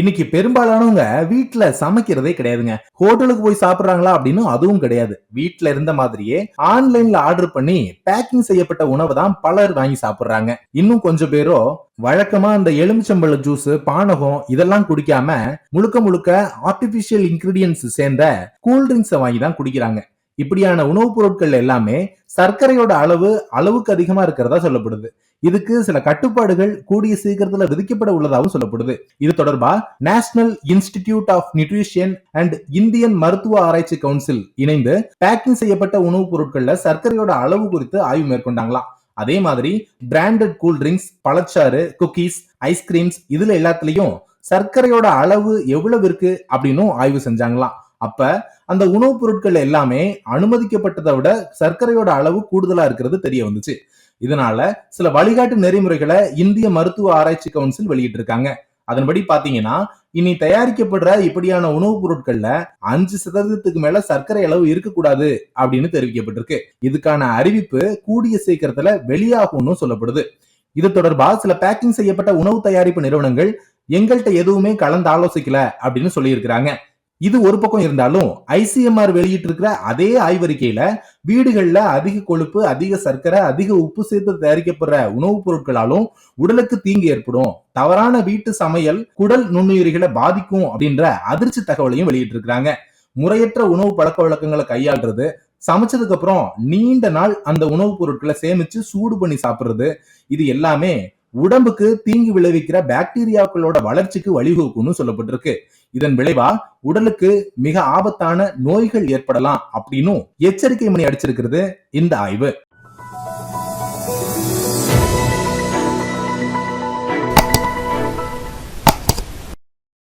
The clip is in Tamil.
இன்னைக்கு பெரும்பாலானவங்க வீட்டுல சமைக்கிறதே கிடையாதுங்க. ஹோட்டலுக்கு போய் சாப்பிடுறாங்களா அப்படின்னு அதுவும் கிடையாது. வீட்டுல இருந்த மாதிரியே ஆன்லைன்ல ஆர்டர் பண்ணி பேக்கிங் செய்யப்பட்ட உணவை தான் பலர் வாங்கி சாப்பிடுறாங்க. இன்னும் கொஞ்சம் பேரோ வழக்கமா அந்த எலுமிச்சம்பழ ஜூஸ் பானகம் இதெல்லாம் குடிக்காம முழுக்க முழுக்க ஆர்டிபிஷியல் இன்கிரீடியன்ஸ் சேர்ந்த கூல் ட்ரிங்க்ஸை வாங்கி தான் குடிக்கிறாங்க. இப்படியான உணவுப் பொருட்கள் எல்லாமே சர்க்கரையோட அளவு அளவுக்கு அதிகமா இருக்கிறதா சொல்லப்படுது. இதுக்கு சில கட்டுப்பாடுகள் கூடிய சீக்கிரத்துல விதிக்கப்பட உள்ளதாகவும் சொல்லப்படுது. இது தொடர்பா National Institute of Nutrition and Indian மருத்துவ ஆராய்ச்சி கவுன்சில் இணைந்து பேக்கிங் செய்யப்பட்ட உணவுப் பொருட்கள்ல சர்க்கரையோட அளவு குறித்து ஆய்வு மேற்கொண்டாங்களாம். அதே மாதிரி பிராண்டட் கூல் ட்ரிங்க்ஸ் பழச்சாறு குக்கீஸ் ஐஸ்கிரீம்ஸ் இதுல எல்லாத்துலயும் சர்க்கரையோட அளவு எவ்வளவு இருக்கு அப்படின்னும் ஆய்வு செஞ்சாங்களாம். அப்ப அந்த உணவுப் பொருட்கள் எல்லாமே அனுமதிக்கப்பட்டதை விட சர்க்கரையோட அளவு கூடுதலா இருக்கிறது தெரிய வந்துச்சு. இதனால சில வழிகாட்டு நெறிமுறைகளை இந்திய மருத்துவ ஆராய்ச்சி கவுன்சில் வெளியிட்டு இருக்காங்க அதன்படி பாத்தீங்கன்னா இனி தயாரிக்கப்படுற இப்படியான உணவுப் பொருட்கள்ல அஞ்சு சதவீதத்துக்கு மேல சர்க்கரை அளவு இருக்கக்கூடாது அப்படின்னு தெரிவிக்கப்பட்டிருக்கு. இதுக்கான அறிவிப்பு கூடிய சீக்கிரத்துல வெளியாகும்னு சொல்லப்படுது. இது தொடர்பா சில பேக்கிங் செய்யப்பட்ட உணவு தயாரிப்பு நிறுவனங்கள் எங்கள்கிட்ட எதுவுமே கலந்து ஆலோசிக்கல அப்படின்னு சொல்லியிருக்கிறாங்க. இது ஒரு பக்கம் இருந்தாலும் ஐசிஎம்ஆர் வெளியிட்டு இருக்கிற அதே ஆய்வறிக்கையில வீடுகள்ல அதிக கொழுப்பு அதிக சர்க்கரை அதிக உப்பு சேர்த்து தயாரிக்கப்படுற உணவுப் பொருட்களாலும் உடலுக்கு தீங்கு ஏற்படும். தவறான வீட்டு சமையல் குடல் நுண்ணுயிரிகளை பாதிக்கும் அப்படின்ற அதிர்ச்சி தகவலையும் வெளியிட்டு இருக்கிறாங்க முறையற்ற உணவு பழக்க வழக்கங்களை கையாள்றது சமைச்சதுக்கு அப்புறம் நீண்ட நாள் அந்த உணவுப் பொருட்களை சேமிச்சு சூடு பண்ணி சாப்பிடுறது இது எல்லாமே உடம்புக்கு தீங்கு விளைவிக்கிற பாக்டீரியாக்களோட வளர்ச்சிக்கு வழிவகுக்கும்னு சொல்லப்பட்டிருக்கு. இதன் விளைவா உடலுக்கு மிக ஆபத்தான நோய்கள் ஏற்படலாம் அப்படின்னும் எச்சரிக்கை மணி அடிச்சிருக்கிறது இந்த ஆய்வு.